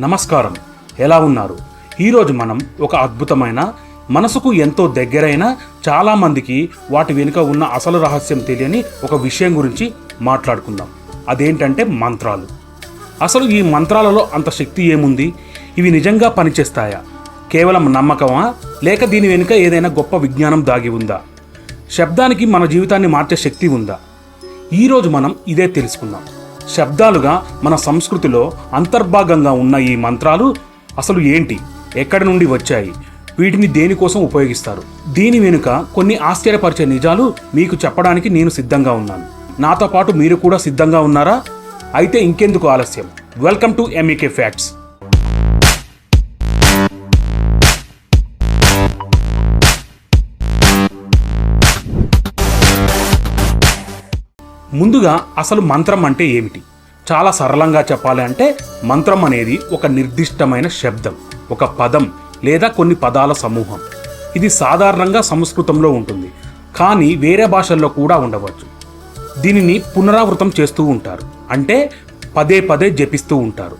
నమస్కారం. ఎలా ఉన్నారు? ఈరోజు మనం ఒక అద్భుతమైన మనసుకు ఎంతో దగ్గరైన చాలామందికి వాటి వెనుక ఉన్న అసలు రహస్యం తెలియని ఒక విషయం గురించి మాట్లాడుకుందాం. అదేంటంటే మంత్రాలు. అసలు ఈ మంత్రాలలో అంత శక్తి ఏముంది? ఇవి నిజంగా పనిచేస్తాయా? కేవలం నమ్మకమా? లేక దీని వెనుక ఏదైనా గొప్ప విజ్ఞానం దాగి ఉందా? శబ్దానికి మన జీవితాన్ని మార్చే శక్తి ఉందా? ఈరోజు మనం ఇదే తెలుసుకుందాం. శబ్దాలుగా మన సంస్కృతిలో అంతర్భాగంగా ఉన్న ఈ మంత్రాలు అసలు ఏంటి? ఎక్కడి నుండి వచ్చాయి? వీటిని దేనికోసం ఉపయోగిస్తారు? దీని వెనుక కొన్ని ఆశ్చర్యపరిచే నిజాలు మీకు చెప్పడానికి నేను సిద్ధంగా ఉన్నాను. నాతో పాటు మీరు కూడా సిద్ధంగా ఉన్నారా? అయితే ఇంకెందుకు ఆలస్యం. వెల్కమ్ టు ఎంఈకే ఫ్యాక్ట్స్ ముందుగా అసలు మంత్రం అంటే ఏమిటి? చాలా సరళంగా చెప్పాలి అంటే మంత్రం అనేది ఒక నిర్దిష్టమైన శబ్దం ఒక పదం లేదా కొన్ని పదాల సమూహం. ఇది సాధారణంగా సంస్కృతంలో ఉంటుంది కానీ వేరే భాషల్లో కూడా ఉండవచ్చు. దీనిని పునరావృతం చేస్తూ ఉంటారు అంటే పదే పదే జపిస్తూ ఉంటారు.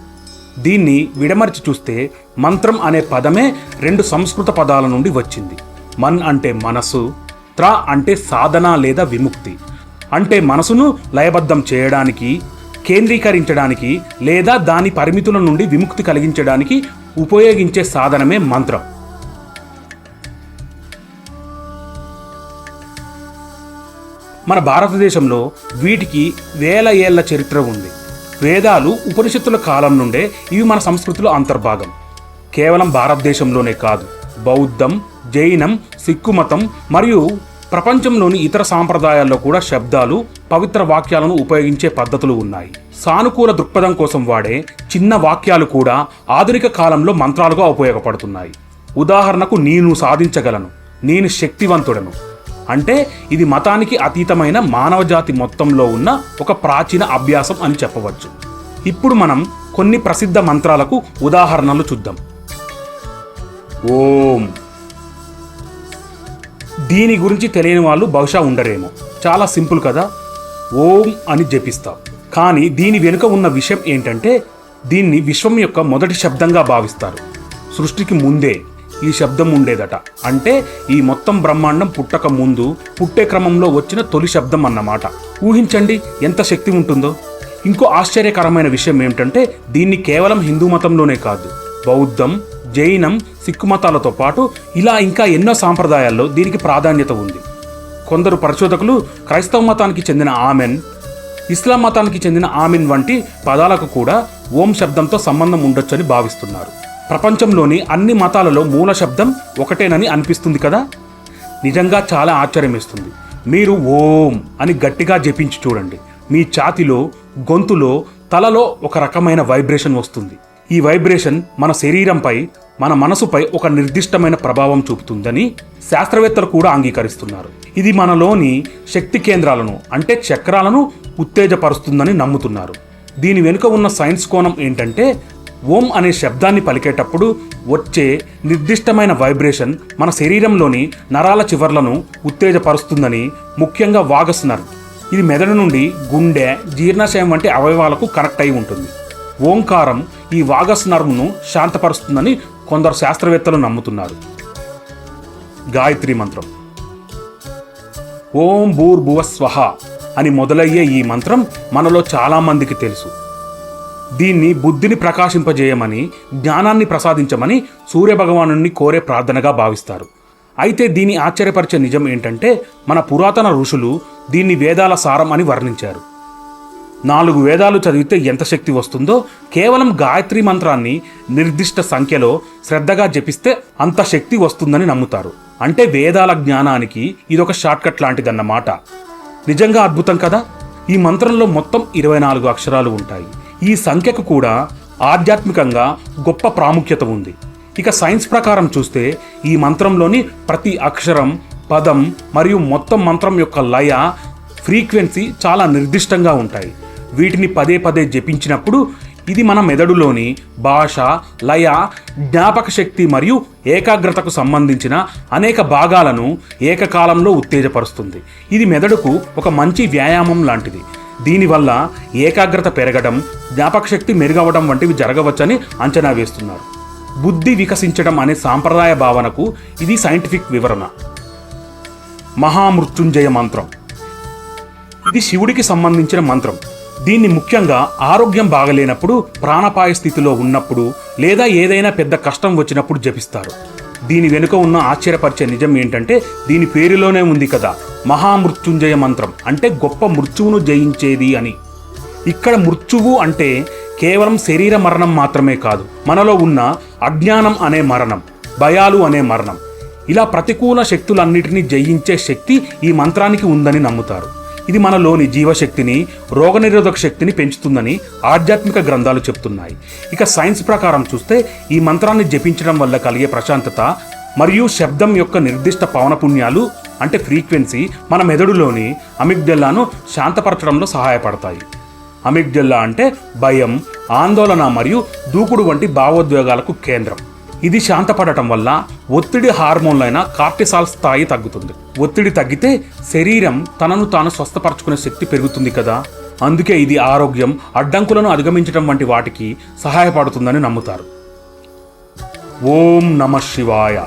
దీన్ని విడమర్చి చూస్తే మంత్రం అనే పదమే రెండు సంస్కృత పదాల నుండి వచ్చింది. మన్ అంటే మనసు త్ర అంటే సాధన లేదా విముక్తి. అంటే మనసును లయబద్ధం చేయడానికి కేంద్రీకరించడానికి లేదా దాని పరిమితుల నుండి విముక్తి కలిగించడానికి ఉపయోగించే సాధనమే మంత్రం. మన భారతదేశంలో వీటికి వేల ఏళ్ళ చరిత్ర ఉంది. వేదాలు ఉపనిషత్తుల కాలం నుండే ఇవి మన సంస్కృతిలో అంతర్భాగం. కేవలం భారతదేశంలోనే కాదు బౌద్ధం జైనం సిక్కు మతం మరియు ప్రపంచంలోని ఇతర సాంప్రదాయాల్లో కూడా శబ్దాలు పవిత్ర వాక్యాలను ఉపయోగించే పద్ధతులు ఉన్నాయి. సానుకూల దృక్పథం కోసం వాడే చిన్న వాక్యాలు కూడా ఆధునిక కాలంలో మంత్రాలుగా ఉపయోగపడుతున్నాయి. ఉదాహరణకు నేను సాధించగలను. నేను శక్తివంతుడను. అంటే ఇది మతానికి అతీతమైన మానవజాతి మొత్తంలో ఉన్న ఒక ప్రాచీన అభ్యాసం అని చెప్పవచ్చు. ఇప్పుడు మనం కొన్ని ప్రసిద్ధ మంత్రాలకు ఉదాహరణలు చూద్దాం. ఓం. దీని గురించి తెలియని వాళ్ళు బహుశా ఉండరేమో. చాలా సింపుల్ కదా? ఓం అని జపిస్తాం. కానీ దీని వెనుక ఉన్న విషయం ఏంటంటే దీన్ని విశ్వం యొక్క మొదటి శబ్దంగా భావిస్తారు. సృష్టికి ముందే ఈ శబ్దం ఉండేదట. అంటే ఈ మొత్తం బ్రహ్మాండం పుట్టక ముందు పుట్టే క్రమంలో వచ్చిన తొలి శబ్దం అన్నమాట. ఊహించండి ఎంత శక్తి ఉంటుందో. ఇంకో ఆశ్చర్యకరమైన విషయం ఏమిటంటే దీన్ని కేవలం హిందూ మతంలోనే కాదు బౌద్ధం జైనం సిక్కు మతాలతో పాటు ఇలా ఇంకా ఎన్నో సాంప్రదాయాల్లో దీనికి ప్రాధాన్యత ఉంది. కొందరు పరిశోధకులు క్రైస్తవ మతానికి చెందిన ఆమెన్ ఇస్లాం మతానికి చెందిన ఆమిన్ వంటి పదాలకు కూడా ఓం శబ్దంతో సంబంధం ఉండొచ్చని భావిస్తున్నారు. ప్రపంచంలోని అన్ని మతాలలో మూల శబ్దం ఒకటేనని అనిపిస్తుంది కదా? నిజంగా చాలా ఆశ్చర్యమేస్తుంది. మీరు ఓం అని గట్టిగా జపించి చూడండి. మీ ఛాతిలో గొంతులో తలలో ఒక రకమైన వైబ్రేషన్ వస్తుంది. ఈ వైబ్రేషన్ మన శరీరంపై మన మనసుపై ఒక నిర్దిష్టమైన ప్రభావం చూపుతుందని శాస్త్రవేత్తలు కూడా అంగీకరిస్తున్నారు. ఇది మనలోని శక్తి కేంద్రాలను అంటే చక్రాలను ఉత్తేజపరుస్తుందని నమ్ముతున్నారు. దీని వెనుక ఉన్న సైన్స్ కోణం ఏంటంటే ఓం అనే శబ్దాన్ని పలికేటప్పుడు వచ్చే నిర్దిష్టమైన వైబ్రేషన్ మన శరీరంలోని నరాల చివర్లను ఉత్తేజపరుస్తుందని ముఖ్యంగా వాగస్ నర్వ్ ఇది మెదడు నుండి గుండె జీర్ణాశయం వంటి అవయవాలకు కనెక్ట్ అయి ఉంటుంది. ఓంకారం ఈ వాగస్ నర్వ్ను శాంతపరుస్తుందని కొందరు శాస్త్రవేత్తలు నమ్ముతున్నారు. గాయత్రి మంత్రం. ఓం భూర్భువ స్వహ అని మొదలయ్యే ఈ మంత్రం మనలో చాలామందికి తెలుసు. దీన్ని బుద్ధిని ప్రకాశింపజేయమని జ్ఞానాన్ని ప్రసాదించమని సూర్యభగవాను కోరే ప్రార్థనగా భావిస్తారు. అయితే దీని ఆశ్చర్యపరిచే నిజం ఏంటంటే మన పురాతన ఋషులు దీన్ని వేదాల సారం అని వర్ణించారు. నాలుగు వేదాలు చదివితే ఎంత శక్తి వస్తుందో కేవలం గాయత్రి మంత్రాన్ని నిర్దిష్ట సంఖ్యలో శ్రద్ధగా జపిస్తే అంత శక్తి వస్తుందని నమ్ముతారు. అంటే వేదాల జ్ఞానానికి ఇదొక షార్ట్కట్ లాంటిదన్నమాట. నిజంగా అద్భుతం కదా? ఈ మంత్రంలో మొత్తం ఇరవై నాలుగు అక్షరాలు ఉంటాయి. ఈ సంఖ్యకు కూడా ఆధ్యాత్మికంగా గొప్ప ప్రాముఖ్యత ఉంది. ఇక సైన్స్ ప్రకారం చూస్తే ఈ మంత్రంలోని ప్రతి అక్షరం పదం మరియు మొత్తం మంత్రం యొక్క లయ ఫ్రీక్వెన్సీ చాలా నిర్దిష్టంగా ఉంటాయి. వీటిని పదే పదే జపించినప్పుడు ఇది మన మెదడులోని భాష లయ జ్ఞాపక శక్తి మరియు ఏకాగ్రతకు సంబంధించిన అనేక భాగాలను ఏకకాలంలో ఉత్తేజపరుస్తుంది. ఇది మెదడుకు ఒక మంచి వ్యాయామం లాంటిది. దీనివల్ల ఏకాగ్రత పెరగడం జ్ఞాపకశక్తి మెరుగవడం వంటివి జరగవచ్చని అంచనా వేస్తున్నారు. బుద్ధి వికసించడం అనే సాంప్రదాయ భావనకు ఇది సైంటిఫిక్ వివరణ. మహామృత్యుంజయ మంత్రం. ఇది శివుడికి సంబంధించిన మంత్రం. దీన్ని ముఖ్యంగా ఆరోగ్యం బాగలేనప్పుడు ప్రాణపాయ స్థితిలో ఉన్నప్పుడు లేదా ఏదైనా పెద్ద కష్టం వచ్చినప్పుడు జపిస్తారు. దీని వెనుక ఉన్న ఆశ్చర్యపరిచే నిజం ఏంటంటే దీని పేరులోనే ఉంది కదా మహామృత్యుంజయ మంత్రం అంటే గొప్ప మృత్యువును జయించేది అని. ఇక్కడ మృత్యువు అంటే కేవలం శరీర మరణం మాత్రమే కాదు మనలో ఉన్న అజ్ఞానం అనే మరణం భయాలు అనే మరణం. ఇలా ప్రతికూల శక్తులన్నిటినీ జయించే శక్తి ఈ మంత్రానికి ఉందని నమ్ముతారు. ఇది మనలోని జీవశక్తిని రోగనిరోధక శక్తిని పెంచుతుందని ఆధ్యాత్మిక గ్రంథాలు చెప్తున్నాయి. ఇక సైన్స్ ప్రకారం చూస్తే ఈ మంత్రాన్ని జపించడం వల్ల కలిగే ప్రశాంతత మరియు శబ్దం యొక్క నిర్దిష్ట పవనపుణ్యాలు అంటే ఫ్రీక్వెన్సీ మన మెదడులోని అమిగ్డెల్లాను శాంతపరచడంలో సహాయపడతాయి. అమిగ్డెల్లా అంటే భయం ఆందోళన మరియు దూకుడు వంటి భావోద్వేగాలకు కేంద్రం. ఇది శాంతపడటం వల్ల ఒత్తిడి హార్మోన్లైన కార్టిసాల్ స్థాయి తగ్గుతుంది. ఒత్తిడి తగ్గితే శరీరం తనను తాను స్వస్థపరచుకునే శక్తి పెరుగుతుంది కదా. అందుకే ఇది ఆరోగ్యం అడ్డంకులను అధిగమించడం వంటి వాటికి సహాయపడుతుందని నమ్ముతారు. ఓం నమ శివాయ.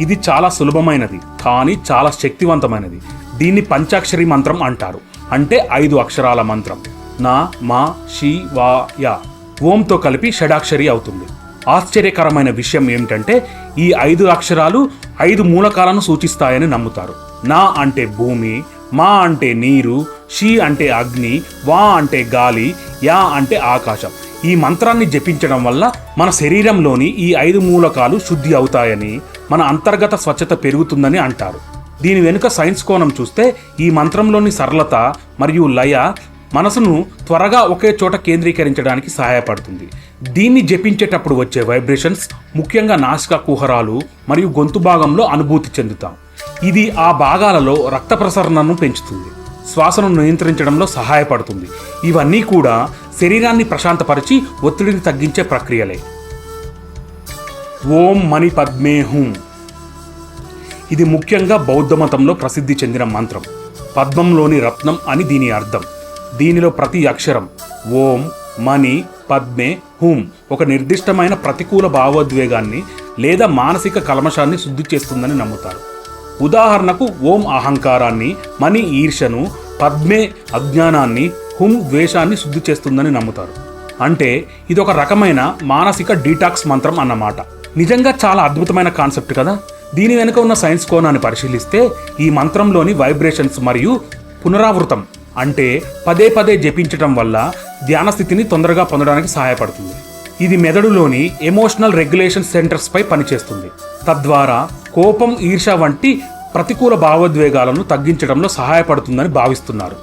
ఇది చాలా సులభమైనది కానీ చాలా శక్తివంతమైనది. దీన్ని పంచాక్షరి మంత్రం అంటారు. అంటే ఐదు అక్షరాల మంత్రం. నా మా శివాయ ఓంతో కలిపి షడాక్షరి అవుతుంది. ఆశ్చర్యకరమైన విషయం ఏమిటంటే ఈ ఐదు అక్షరాలు ఐదు మూలకాలను సూచిస్తాయని నమ్ముతారు. నా అంటే భూమి మా అంటే నీరు షి అంటే అగ్ని వా అంటే గాలి యా అంటే ఆకాశం. ఈ మంత్రాన్ని జపించడం వల్ల మన శరీరంలోని ఈ ఐదు మూలకాలు శుద్ధి అవుతాయని మన అంతర్గత స్వచ్ఛత పెరుగుతుందని అంటారు. దీని వెనుక సైన్స్ కోణం చూస్తే ఈ మంత్రంలోని సరళత మరియు లయ మనసును త్వరగా ఒకే చోట కేంద్రీకరించడానికి సహాయపడుతుంది. దీన్ని జపించేటప్పుడు వచ్చే వైబ్రేషన్స్ ముఖ్యంగా నాసిక కుహరాలు మరియు గొంతు భాగంలో అనుభూతి చెందుతాం. ఇది ఆ భాగాలలో రక్త ప్రసరణను పెంచుతుంది. శ్వాసను నియంత్రించడంలో సహాయపడుతుంది. ఇవన్నీ కూడా శరీరాన్ని ప్రశాంతపరిచి ఒత్తిడిని తగ్గించే ప్రక్రియలే. ఓం మణి పద్మే హుం. ఇది ముఖ్యంగా బౌద్ధ మతంలో ప్రసిద్ధి చెందిన మంత్రం. పద్మంలోని రత్నం అని దీని అర్థం. దీనిలో ప్రతి అక్షరం ఓం మణి పద్మే హూం ఒక నిర్దిష్టమైన ప్రతికూల భావోద్వేగాన్ని లేదా మానసిక కల్మషాన్ని శుద్ధి చేస్తుందని నమ్ముతారు. ఉదాహరణకు ఓం అహంకారాన్ని మణి ఈర్షను పద్మే అజ్ఞానాన్ని హుం ద్వేషాన్ని శుద్ధి చేస్తుందని నమ్ముతారు. అంటే ఇది ఒక రకమైన మానసిక డీటాక్స్ మంత్రం అన్నమాట. నిజంగా చాలా అద్భుతమైన కాన్సెప్ట్ కదా? దీని వెనుక ఉన్న సైన్స్ కోణాన్ని పరిశీలిస్తే ఈ మంత్రంలోని వైబ్రేషన్స్ మరియు పునరావృతం అంటే పదే పదే జపించటం వల్ల ధ్యాన స్థితిని తొందరగా పొందడానికి సహాయపడుతుంది. ఇది మెదడులోని ఎమోషనల్ రెగ్యులేషన్ సెంటర్స్ పై పనిచేస్తుంది. తద్వారా కోపం ఈర్ష వంటి ప్రతికూల భావోద్వేగాలను తగ్గించడంలో సహాయపడుతుందని భావిస్తున్నారు.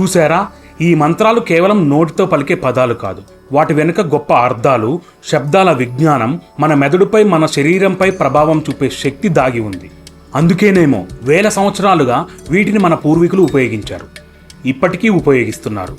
చూసారా ఈ మంత్రాలు కేవలం నోటితో పలికే పదాలు కాదు. వాటి వెనుక గొప్ప అర్థాలు శబ్దాల విజ్ఞానం మన మెదడుపై మన శరీరంపై ప్రభావం చూపే శక్తి దాగి ఉంది. అందుకేనేమో వేల సంవత్సరాలుగా వీటిని మన పూర్వీకులు ఉపయోగించారు. ఇప్పటికీ ఉపయోగిస్తున్నారు.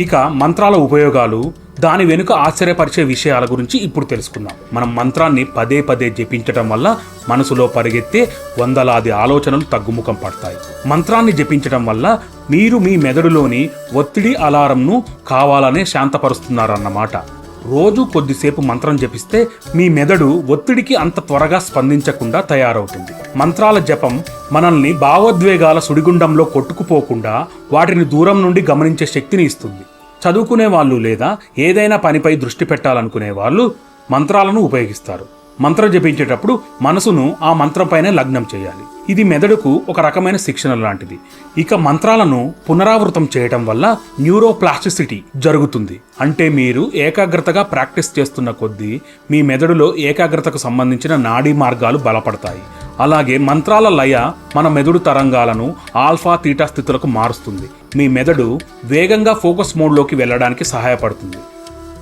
ఇక మంత్రాల ఉపయోగాలు దాని వెనుక ఆశ్చర్యపరిచే విషయాల గురించి ఇప్పుడు తెలుసుకుందాం. మనం మంత్రాన్ని పదే పదే జపించటం వల్ల మనసులో పరిగెత్తే వందలాది ఆలోచనలు తగ్గుముఖం పడతాయి. మంత్రాన్ని జపించటం వల్ల మీరు మీ మెదడులోని ఒత్తిడి అలారంను కావాలనే శాంతపరుస్తున్నారన్నమాట. రోజు కొద్దిసేపు మంత్రం జపిస్తే మీ మెదడు ఒత్తిడికి అంత త్వరగా స్పందించకుండా తయారవుతుంది. మంత్రాల జపం మనల్ని భావోద్వేగాల సుడిగుండంలో కొట్టుకుపోకుండా వాటిని దూరం నుండి గమనించే శక్తిని ఇస్తుంది. చదువుకునే వాళ్ళు లేదా ఏదైనా పనిపై దృష్టి పెట్టాలనుకునే వాళ్ళు మంత్రాలను ఉపయోగిస్తారు. మంత్రం జపించేటప్పుడు మనసును ఆ మంత్రంపైనే లగ్నం చేయాలి. ఇది మెదడుకు ఒక రకమైన శిక్షణ లాంటిది. ఇక మంత్రాలను పునరావృతం చేయటం వల్ల న్యూరోప్లాస్టిసిటీ జరుగుతుంది. అంటే మీరు ఏకాగ్రతగా ప్రాక్టీస్ చేస్తున్న కొద్దీ మీ మెదడులో ఏకాగ్రతకు సంబంధించిన నాడీ మార్గాలు బలపడతాయి. అలాగే మంత్రాల లయ మన మెదడు తరంగాలను ఆల్ఫా తీటా స్థితులకు మారుస్తుంది. మీ మెదడు వేగంగా ఫోకస్ మోడ్లోకి వెళ్ళడానికి సహాయపడుతుంది.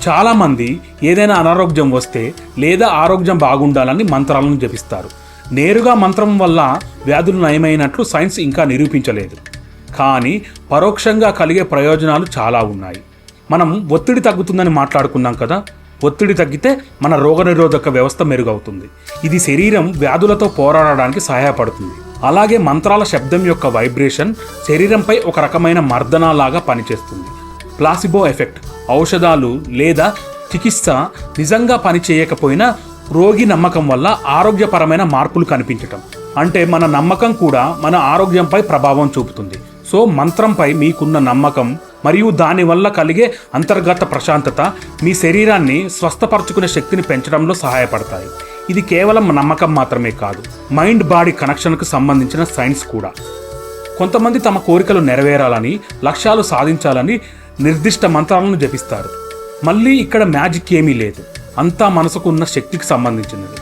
చాలామంది ఏదైనా అనారోగ్యం వస్తే లేదా ఆరోగ్యం బాగుండాలని మంత్రాలను జపిస్తారు. నేరుగా మంత్రం వల్ల వ్యాధులు నయమైనట్లు సైన్స్ ఇంకా నిరూపించలేదు. కానీ పరోక్షంగా కలిగే ప్రయోజనాలు చాలా ఉన్నాయి. మనం ఒత్తిడి తగ్గుతుందని మాట్లాడుకున్నాం కదా? ఒత్తిడి తగ్గితే మన రోగనిరోధక వ్యవస్థ మెరుగవుతుంది. ఇది శరీరం వ్యాధులతో పోరాడడానికి సహాయపడుతుంది. అలాగే మంత్రాల శబ్దం యొక్క వైబ్రేషన్ శరీరంపై ఒక రకమైన మర్దనాలాగా పనిచేస్తుంది. Placebo effect. ఔషధాలు లేదా చికిత్స నిజంగా పనిచేయకపోయినా రోగి నమ్మకం వల్ల ఆరోగ్యపరమైన మార్పులు కనిపించటం. అంటే మన నమ్మకం కూడా మన ఆరోగ్యంపై ప్రభావం చూపుతుంది. సో మంత్రంపై మీకున్న నమ్మకం మరియు దానివల్ల కలిగే అంతర్గత ప్రశాంతత మీ శరీరాన్ని స్వస్థపరచుకునే శక్తిని పెంచడంలో సహాయపడతాయి. ఇది కేవలం నమ్మకం మాత్రమే కాదు మైండ్ బాడీ కనెక్షన్కు సంబంధించిన సైన్స్ కూడా. కొంతమంది తమ కోరికలు నెరవేరాలని లక్ష్యాలు సాధించాలని నిర్దిష్ట మంత్రాలను జపిస్తారు. మళ్ళీ ఇక్కడ మ్యాజిక్ ఏమీ లేదు. అంతా మనసుకు ఉన్న శక్తికి సంబంధించినది.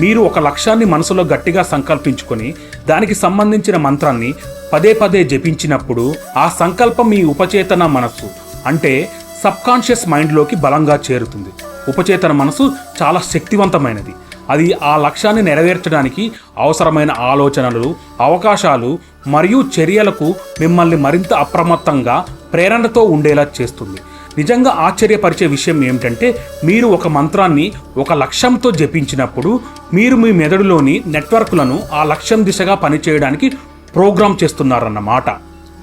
మీరు ఒక లక్ష్యాన్ని మనసులో గట్టిగా సంకల్పించుకొని దానికి సంబంధించిన మంత్రాన్ని పదే పదే జపించినప్పుడు ఆ సంకల్పం మీ ఉపచేతన మనస్సు అంటే సబ్కాన్షియస్ మైండ్లోకి బలంగా చేరుతుంది. ఉపచేతన మనసు చాలా శక్తివంతమైనది. అది ఆ లక్ష్యాన్ని నెరవేర్చడానికి అవసరమైన ఆలోచనలు అవకాశాలు మరియు చర్యలకు మిమ్మల్ని మరింత అప్రమత్తంగా ప్రేరణతో ఉండేలా చేస్తుంది. నిజంగా ఆశ్చర్యపరిచే విషయం ఏమిటంటే మీరు ఒక మంత్రాన్ని ఒక లక్ష్యంతో జపించినప్పుడు మీరు మీ మెదడులోని నెట్వర్క్లను ఆ లక్ష్యం దిశగా పనిచేయడానికి ప్రోగ్రామ్ చేస్తున్నారన్నమాట.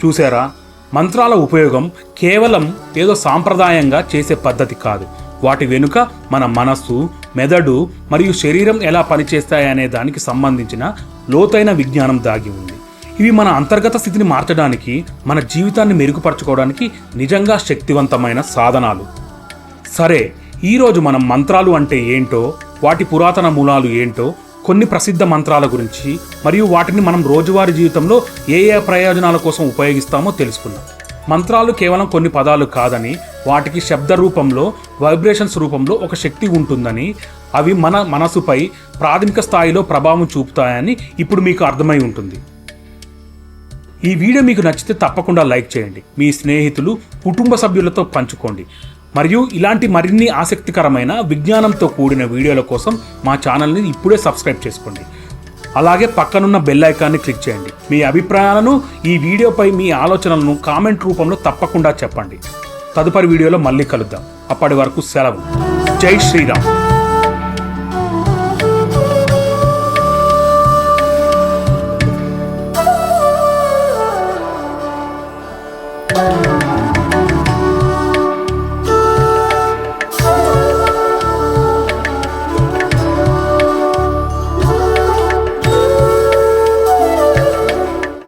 చూసారా మంత్రాల ఉపయోగం కేవలం ఏదో సాంప్రదాయంగా చేసే పద్ధతి కాదు. వాటి వెనుక మన మనస్సు మెదడు మరియు శరీరం ఎలా పనిచేస్తాయనే దానికి సంబంధించిన లోతైన విజ్ఞానం దాగి ఉంది. ఇవి మన అంతర్గత స్థితిని మార్చడానికి మన జీవితాన్ని మెరుగుపరచుకోవడానికి నిజంగా శక్తివంతమైన సాధనాలు. సరే ఈరోజు మనం మంత్రాలు అంటే ఏంటో వాటి పురాతన మూలాలు ఏంటో కొన్ని ప్రసిద్ధ మంత్రాల గురించి మరియు వాటిని మనం రోజువారీ జీవితంలో ఏ ఏ ప్రయోజనాల కోసం ఉపయోగిస్తామో తెలుసుకుందాం. మంత్రాలు కేవలం కొన్ని పదాలు కాదని వాటికి శబ్ద రూపంలో వైబ్రేషన్స్ రూపంలో ఒక శక్తి ఉంటుందని అవి మన మనసుపై ప్రాథమిక స్థాయిలో ప్రభావం చూపుతాయని ఇప్పుడు మీకు అర్థమై ఉంటుంది. ఈ వీడియో మీకు నచ్చితే తప్పకుండా లైక్ చేయండి. మీ స్నేహితులు కుటుంబ సభ్యులతో పంచుకోండి. మరియు ఇలాంటి మరిన్ని ఆసక్తికరమైన విజ్ఞానంతో కూడిన వీడియోల కోసం మా ఛానల్ని ఇప్పుడే సబ్స్క్రైబ్ చేసుకోండి. అలాగే పక్కనున్న బెల్ ఐకాన్ని క్లిక్ చేయండి. మీ అభిప్రాయాలను ఈ వీడియోపై మీ ఆలోచనలను కామెంట్ రూపంలో తప్పకుండా చెప్పండి. తదుపరి వీడియోలో మళ్ళీ కలుద్దాం. అప్పటి వరకు సెలవు. జై శ్రీరామ్.